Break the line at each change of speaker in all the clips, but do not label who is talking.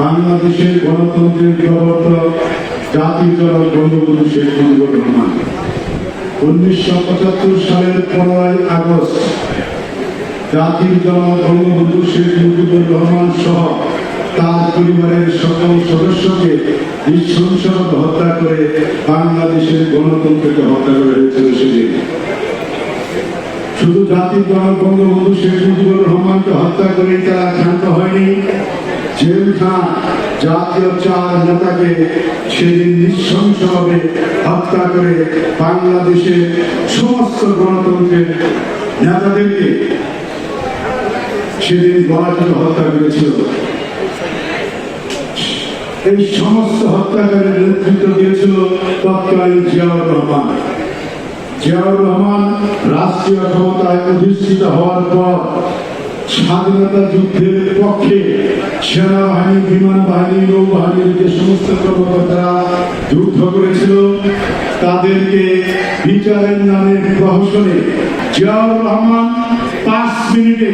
বাংলাদেশের গণতন্ত্রের প্রবর্তক জাতির জনক, বঙ্গবন্ধু শেখ মুজিবুর রহমান। উনিশশো পঁচাত্তর সালের পনেরোই আগস্ট, জাতির জনক বঙ্গবন্ধু শেখ মুজিবুর রহমান সহ তার পরিবারের সকল সদস্যকে নৃশংসভাবে হত্যা করে বাংলাদেশের গণতন্ত্রকে হত্যা করে হয়েছিল সেদিন। শুধু জাতির জনক বঙ্গবন্ধু শেখ মুজিবুর রহমানকে হত্যা করে তারা ক্ষান্ত হয়নি জেলখানা, জাতীয় চার নেতাকে সেদিন নৃশংসভাবে হত্যা করে বাংলাদেশের সমস্ত গণতন্ত্রের নেতাদেরকে সেদিন গণতন্ত্র হত্যা করেছিল। এই সমস্ত হত্যাকারীর নেতৃত্ব দিয়েছিল তৎকালীন জিয়াউর রহমান। জিয়াউর রহমান রাষ্ট্রীয় ক্ষমতায় অধিষ্ঠিত হওয়ার পর স্বাধীনতা যুদ্ধের পক্ষে সেনাবাহিনী, বিমান বাহিনী, নৌবাহিনীর যে সমস্ত কর্মকর্তারা যুদ্ধ করেছিল, তাদেরকে বিচারের নামে প্রহসনে জিয়াউর রহমান পাঁচ মিনিটে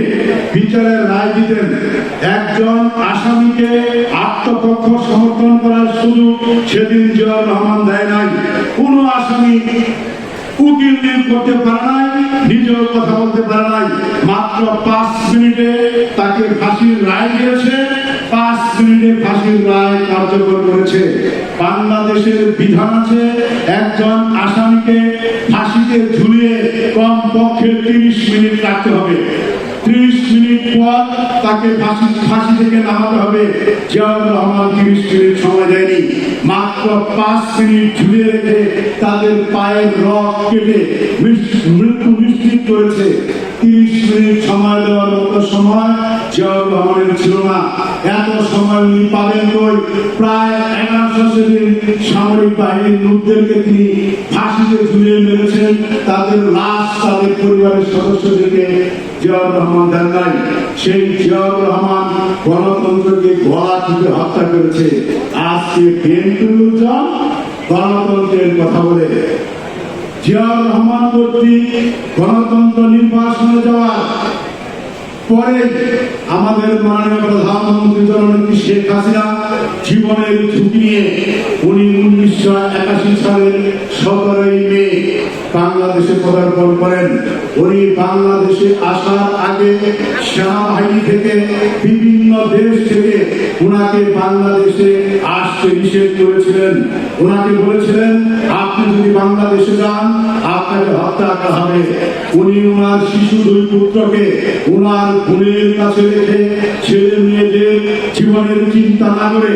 বিচারের রায় দিতেন। একজন আসামিকে আত্মপক্ষ সমর্থন করার সুযোগ সেদিন জিয়াউর রহমান দেয় নাই। কোনো আসামি উকিল করতে পারে নাই, নিজেও কথা বলতে পারে নাই। কার্যকর করেছে। বাংলাদেশের বিধান আছে, একজন আসামিকে ফাঁসিতে ঝুলিয়ে কম পক্ষে তিরিশ মিনিট রাখতে হবে। ত্রিশ মিনিট পর তাকে ফাঁসি ফাঁসি থেকে নামাতে হবে। জিয়াউর রহমান তিরিশ মিনিট সময় দেয়নি। মাত্র পাঁচ মিনিট ঝুলিয়ে রেখে তাদের পায়ের রক কেটে মৃত্যু নিশ্চিত করেছে। তিরিশ মিনিট সময় দেওয়ার মতো সময় জিয়াউর রহমানের ছিল না। এত সময় উনি পাবেন কই? প্রায় এগারোশো সেদিন সামরিক বাহিনীর লোকদেরকে তিনি ফাঁসিতে ঝুলিয়ে মেরেছেন। তাদের লাশ তাদের পরিবারের সদস্যদেরকে জিয়াউর রহমান দেন নাই। সেই জিয়াউর রহমান গণতন্ত্রকে গলা টিপে হত্যা করেছে। আজকে বিএনপি লোকজন গণতন্ত্রের কথা বলে জিয়াউর রহমান কর্তৃক গণতন্ত্র নির্বাচনে যাওয়া পরে আমাদের মাননীয় প্রধানমন্ত্রী জননেত্রী শেখ হাসিনা জীবনের ঝুঁকি নিয়ে উনি উনিশশো একাশি সালের সতেরোই মে বাংলাদেশে পদার্পণ করেন। উনি বাংলাদেশে আসার আগে সেনাবাহিনী থেকে বিভিন্ন দেশ থেকে উনাকে বাংলাদেশে আসতে নিষেধ করেছিলেন। ওনাকে বলেছিলেন, আপনি যদি বাংলাদেশে যান, আপনাকে হত্যা করা হবে। উনি ওনার শিশু দুই পুত্রকে ওনার বোনের কাছে রেখে ছেলে মেয়েদের জীবনের চিন্তা না করে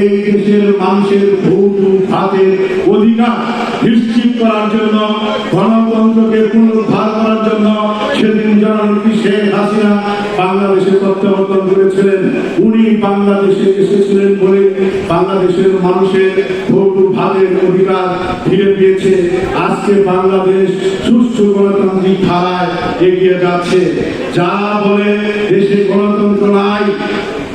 এই দেশের মানুষের ভোট ও ভাতের অধিকার নিশ্চিত করার জন্য গণতন্ত্রকে পুনরুদ্ধার বাংলাদেশে এসেছিলেন বলে বাংলাদেশের মানুষের ভোট ও ভাতের অধিকার ফিরে পেয়েছে আজকে বাংলাদেশ সুষ্ঠু গণতান্ত্রিক ধারায় এগিয়ে যাচ্ছে। যারা বলে দেশে গণতন্ত্র নাই,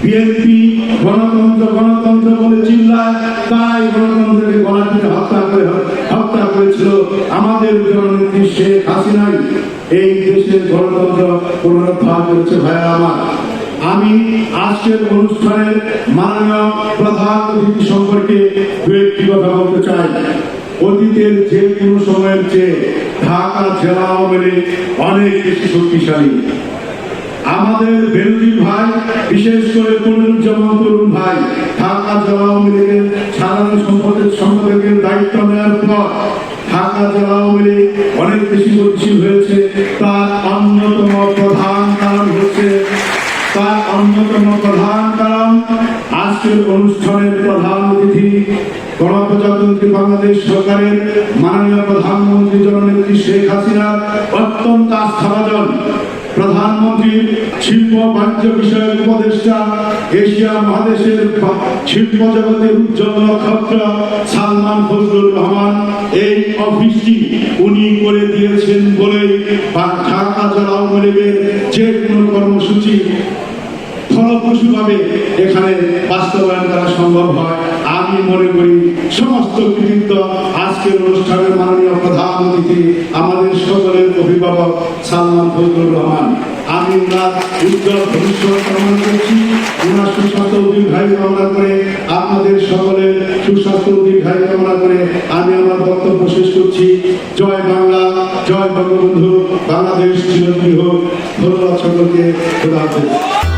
বিএনপি গণতন্ত্র গণতন্ত্র বলে চিল্লায়, তাই গণতন্ত্রকে গলা হত্যা করে হত্যা করেছিল আমাদের জননেত্রী শেখ হাসিনাই। এই দেশের গণতন্ত্র পুনরুদ্ধার করেছে ভাইয়া আমার। আমি আজকের অনুষ্ঠানের মাননীয় প্রধান অতিথি সম্পর্কে দু একটি কথা বলতে চাই। অতীতের যে কোনো সময়ের চেয়ে ঢাকা জেলা আওয়ামী লীগ অনেক বেশি শক্তিশালী। আমাদের বিরোধী ভাই, বিশেষ করে পুনরুজ্জামান তরুণ ভাই, ঢাকা জেলা আওয়ামী লীগের সাধারণ সম্পাদক সম্পাদকের দায়িত্ব নেওয়ার পর ঢাকা জেলা আওয়ামী লীগ অনেক বেশি গতিশীল হয়েছে। তার অন্যতম তার অন্যতম প্রধান কারণ আজকের অনুষ্ঠানের প্রধান অতিথি গণপ্রজাতন্ত্রী বাংলাদেশ সরকারের মাননীয় প্রধানমন্ত্রী জননেত্রী শেখ হাসিনার অত্যন্ত আস্থাভাজন প্রধানমন্ত্রী শিল্প বাণিজ্য বিষয়ক উপদেষ্টা এশিয়া মহাদেশের শিল্প জগতের উজ্জ্বল নক্ষত্র সালমান ফজলুর রহমান, এই অফিসটি উনি করে দিয়েছেন বলে জেলা আওয়ামী লীগের যে কোনো কর্মসূচি ফলপ্রসূভাবে এখানে বাস্তবায়ন করা সম্ভব হয়। আমি মনে করি সমস্ত কৃতিত্ব আজকের অনুষ্ঠানের মাননীয় প্রধান অতিথি আমাদের সকলের অভিভাবক সালমান ফজলুর রহমান। আমি ওনার উজ্জ্বল ভবিষ্যৎ কামনা করছি। ওনার সুস্বাস্থ্য দীর্ঘায়ু কামনা করে আপনাদের সকলের সুস্বাস্থ্য দীর্ঘায়ু কামনা করে আমি আমার বক্তব্য শেষ করছি। জয় বাংলা, জয় বঙ্গবন্ধু, বাংলাদেশ চিরঞ্জীব হোক ধন্যবাদ সকলকে, খোদা হাফেজ।